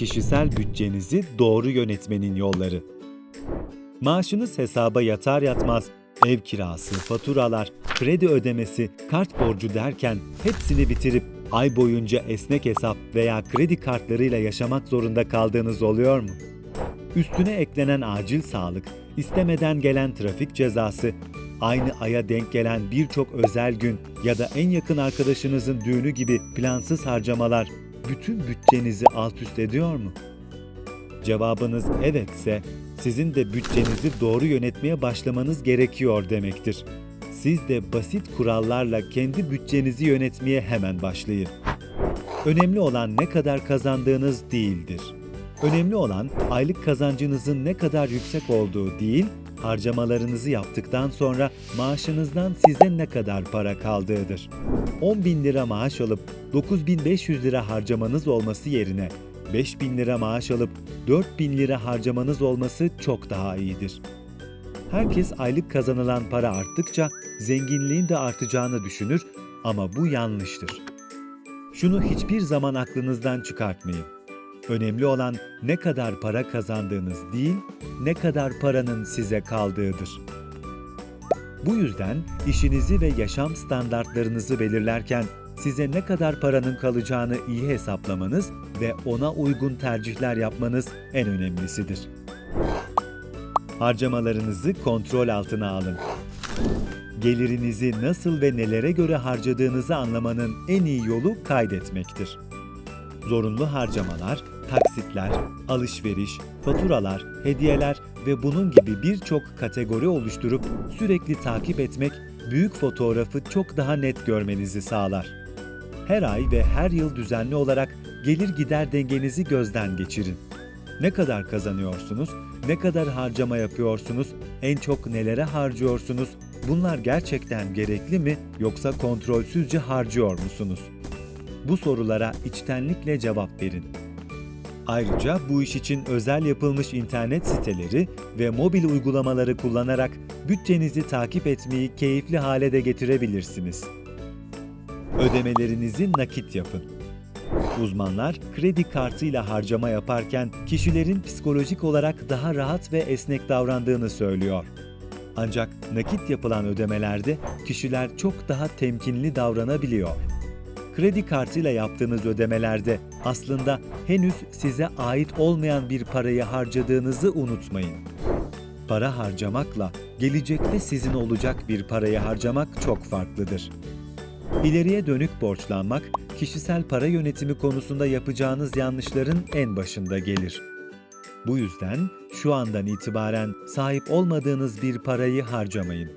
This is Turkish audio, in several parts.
kişisel bütçenizi doğru yönetmenin yolları. Maaşınız hesaba yatar yatmaz ev kirası, faturalar, kredi ödemesi, kart borcu derken hepsini bitirip ay boyunca esnek hesap veya kredi kartlarıyla yaşamak zorunda kaldığınız oluyor mu? Üstüne eklenen acil sağlık, istemeden gelen trafik cezası, aynı aya denk gelen birçok özel gün ya da en yakın arkadaşınızın düğünü gibi plansız harcamalar bütün bütçenizi alt üst ediyor mu? Cevabınız evetse sizin de bütçenizi doğru yönetmeye başlamanız gerekiyor demektir. Siz de basit kurallarla kendi bütçenizi yönetmeye hemen başlayın. Önemli olan ne kadar kazandığınız değildir. Önemli olan aylık kazancınızın ne kadar yüksek olduğu değil, harcamalarınızı yaptıktan sonra maaşınızdan size ne kadar para kaldığıdır. 10 bin lira maaş alıp 9500 lira harcamanız olması yerine 5 bin lira maaş alıp 4 bin lira harcamanız olması çok daha iyidir. Herkes aylık kazanılan para arttıkça zenginliğin de artacağını düşünür ama bu yanlıştır. Şunu hiçbir zaman aklınızdan çıkartmayın. Önemli olan ne kadar para kazandığınız değil, ne kadar paranın size kaldığıdır. Bu yüzden işinizi ve yaşam standartlarınızı belirlerken size ne kadar paranın kalacağını iyi hesaplamanız ve ona uygun tercihler yapmanız en önemlisidir. Harcamalarınızı kontrol altına alın. Gelirinizi nasıl ve nelere göre harcadığınızı anlamanın en iyi yolu kaydetmektir. Zorunlu harcamalar, taksitler, alışveriş, faturalar, hediyeler ve bunun gibi birçok kategori oluşturup sürekli takip etmek büyük fotoğrafı çok daha net görmenizi sağlar. Her ay ve her yıl düzenli olarak gelir gider dengenizi gözden geçirin. Ne kadar kazanıyorsunuz, ne kadar harcama yapıyorsunuz, en çok nelere harcıyorsunuz, bunlar gerçekten gerekli mi yoksa kontrolsüzce harcıyor musunuz? Bu sorulara içtenlikle cevap verin. Ayrıca bu iş için özel yapılmış internet siteleri ve mobil uygulamaları kullanarak bütçenizi takip etmeyi keyifli hale de getirebilirsiniz. Ödemelerinizi nakit yapın. Uzmanlar kredi kartıyla harcama yaparken kişilerin psikolojik olarak daha rahat ve esnek davrandığını söylüyor. Ancak nakit yapılan ödemelerde kişiler çok daha temkinli davranabiliyor. Kredi kartıyla yaptığınız ödemelerde aslında henüz size ait olmayan bir parayı harcadığınızı unutmayın. Para harcamakla gelecekte sizin olacak bir parayı harcamak çok farklıdır. İleriye dönük borçlanmak, kişisel para yönetimi konusunda yapacağınız yanlışların en başında gelir. Bu yüzden şu andan itibaren sahip olmadığınız bir parayı harcamayın.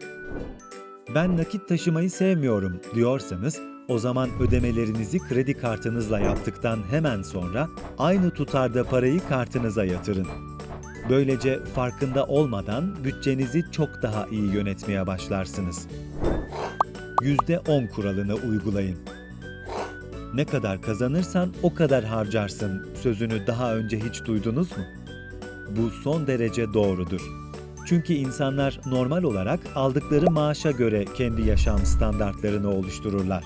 Ben nakit taşımayı sevmiyorum diyorsanız o zaman ödemelerinizi kredi kartınızla yaptıktan hemen sonra aynı tutarda parayı kartınıza yatırın. Böylece farkında olmadan bütçenizi çok daha iyi yönetmeye başlarsınız. %10 kuralını uygulayın. Ne kadar kazanırsan o kadar harcarsın sözünü daha önce hiç duydunuz mu? Bu son derece doğrudur. Çünkü insanlar normal olarak aldıkları maaşa göre kendi yaşam standartlarını oluştururlar.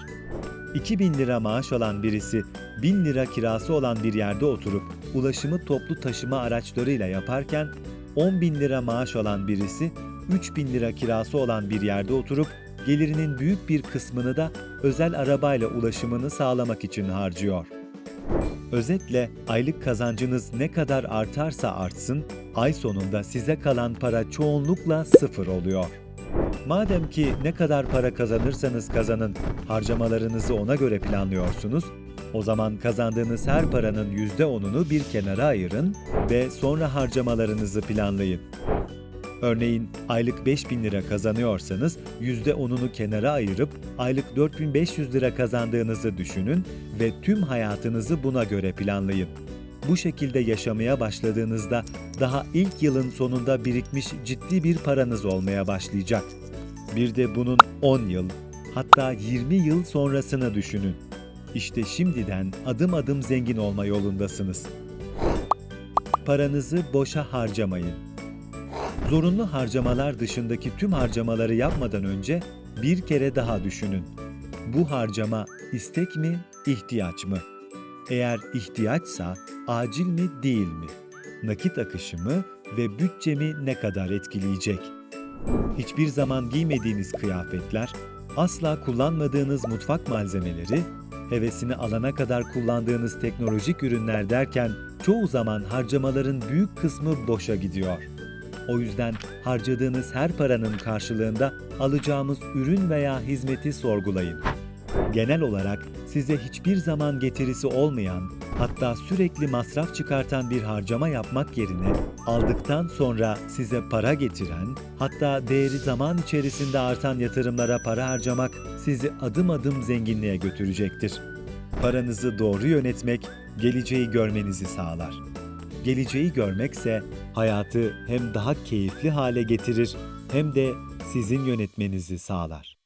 2000 lira maaş alan birisi 1000 lira kirası olan bir yerde oturup ulaşımı toplu taşıma araçlarıyla yaparken 10 bin lira maaş alan birisi 3000 lira kirası olan bir yerde oturup gelirinin büyük bir kısmını da özel arabayla ulaşımını sağlamak için harcıyor. Özetle aylık kazancınız ne kadar artarsa artsın, ay sonunda size kalan para çoğunlukla sıfır oluyor. Madem ki ne kadar para kazanırsanız kazanın, harcamalarınızı ona göre planlıyorsunuz, o zaman kazandığınız her paranın %10'unu bir kenara ayırın ve sonra harcamalarınızı planlayın. Örneğin aylık 5000 lira kazanıyorsanız %10'unu kenara ayırıp aylık 4500 lira kazandığınızı düşünün ve tüm hayatınızı buna göre planlayın. Bu şekilde yaşamaya başladığınızda daha ilk yılın sonunda birikmiş ciddi bir paranız olmaya başlayacak. Bir de bunun 10 yıl, hatta 20 yıl sonrasını düşünün. İşte şimdiden adım adım zengin olma yolundasınız. Paranızı boşa harcamayın. Zorunlu harcamalar dışındaki tüm harcamaları yapmadan önce bir kere daha düşünün. Bu harcama istek mi, ihtiyaç mı? Eğer ihtiyaçsa acil mi değil mi? Nakit akışımı ve bütçemi ne kadar etkileyecek? Hiçbir zaman giymediğiniz kıyafetler, asla kullanmadığınız mutfak malzemeleri, hevesini alana kadar kullandığınız teknolojik ürünler derken çoğu zaman harcamaların büyük kısmı boşa gidiyor. O yüzden harcadığınız her paranın karşılığında alacağımız ürün veya hizmeti sorgulayın. Genel olarak size hiçbir zaman getirisi olmayan, hatta sürekli masraf çıkartan bir harcama yapmak yerine aldıktan sonra size para getiren, hatta değeri zaman içerisinde artan yatırımlara para harcamak sizi adım adım zenginliğe götürecektir. Paranızı doğru yönetmek geleceği görmenizi sağlar. Geleceği görmekse hayatı hem daha keyifli hale getirir hem de sizin yönetmenizi sağlar.